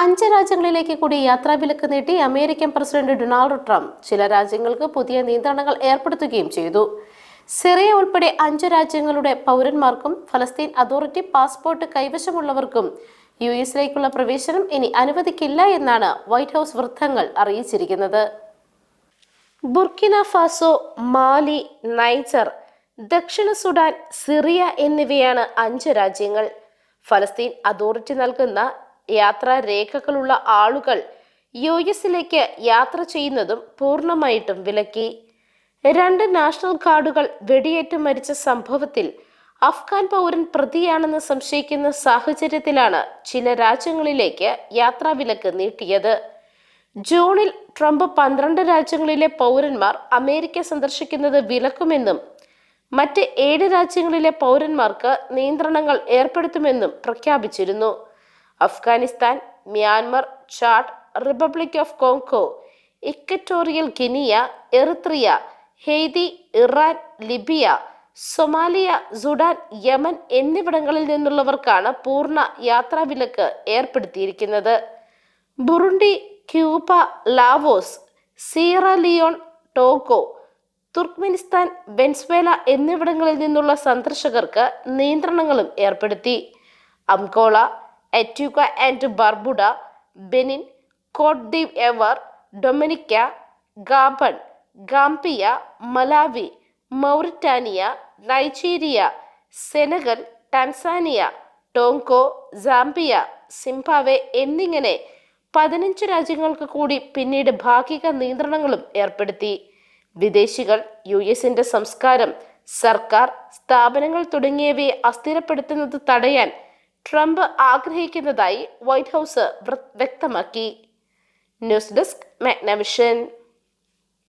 അഞ്ച് രാജ്യങ്ങളിലേക്ക് കൂടി യാത്രാവിലക്ക് നീട്ടി അമേരിക്കൻ പ്രസിഡന്റ് ഡൊണാൾഡ് ട്രംപ് ചില രാജ്യങ്ങൾക്ക് പുതിയ നിയന്ത്രണങ്ങൾ ഏർപ്പെടുത്തുകയും ചെയ്തു. സിറിയ ഉൾപ്പെടെ അഞ്ച് രാജ്യങ്ങളുടെ പൗരന്മാർക്കും ഫലസ്തീൻ അതോറിറ്റി പാസ്പോർട്ട് കൈവശമുള്ളവർക്കും യു എസിലേക്കുള്ള പ്രവേശനം ഇനി അനുവദിക്കില്ല എന്നാണ് വൈറ്റ് ഹൗസ് വൃത്തങ്ങൾ അറിയിച്ചിരിക്കുന്നത്. ബുർക്കിന ഫാസോ മാലി നൈജർ ദക്ഷിണ സുഡാൻ സിറിയ എന്നിവയാണ് അഞ്ച് രാജ്യങ്ങൾ. ഫലസ്തീൻ അതോറിറ്റി നൽകുന്ന യാത്രാ രേഖകളുള്ള ആളുകൾ യു എസിലേക്ക് യാത്ര ചെയ്യുന്നതും പൂർണമായിട്ടും വിലക്കി. രണ്ട് നാഷണൽ ഗാർഡുകൾ വെടിയേറ്റ് മരിച്ച സംഭവത്തിൽ അഫ്ഗാൻ പൗരൻ പ്രതിയാണെന്ന് സംശയിക്കുന്ന സാഹചര്യത്തിലാണ് ചില രാജ്യങ്ങളിലേക്ക് യാത്രാവിലക്ക് നീട്ടിയത്. ജൂണിൽ ട്രംപ് പന്ത്രണ്ട് രാജ്യങ്ങളിലെ പൗരന്മാർ അമേരിക്ക സന്ദർശിക്കുന്നത് വിലക്കുമെന്നും മറ്റ് ഏഴ് രാജ്യങ്ങളിലെ പൗരന്മാർക്ക് നിയന്ത്രണങ്ങൾ ഏർപ്പെടുത്തുമെന്നും പ്രഖ്യാപിച്ചിരുന്നു. Afghanistan Myanmar Chad Republic of Congo Equatorial Guinea Eritrea Haiti Iran Libya Somalia Sudan Yemen എന്നിവിടങ്ങളിൽ നിന്നുള്ളവർക്കാണ് പൂർണ യാത്രാ വിലക്ക് ഏർപ്പെടുത്തിയിരിക്കുന്നത്. Burundi Cuba Laos Sierra Leone Togo Turkmenistan Venezuela എന്നിവിടങ്ങളിൽ നിന്നുള്ള സന്ദർശകർക്ക് നിയന്ത്രണങ്ങളും ഏർപ്പെടുത്തി. Angola Antigua and Barbuda Benin Cote d'Ivoire Dominica Gabon Gambia Malawi Mauritania Nigeria Senegal Tanzania Tonga Zambia Zimbabwe എന്നിങ്ങനെ പതിനഞ്ച് രാജ്യങ്ങൾക്ക് കൂടി പിന്നീട് ഭാഗിക നിയന്ത്രണങ്ങളും ഏർപ്പെടുത്തി. വിദേശികൾ യു എസിന്റെ സംസ്കാരം സർക്കാർ സ്ഥാപനങ്ങൾ തുടങ്ങിയവയെ അസ്ഥിരപ്പെടുത്തുന്നത് തടയാൻ ട്രംപ് ആഗ്രഹിക്കുന്നതായി വൈറ്റ് ഹൗസ് വ്യക്തമാക്കി. News desk Magnavision.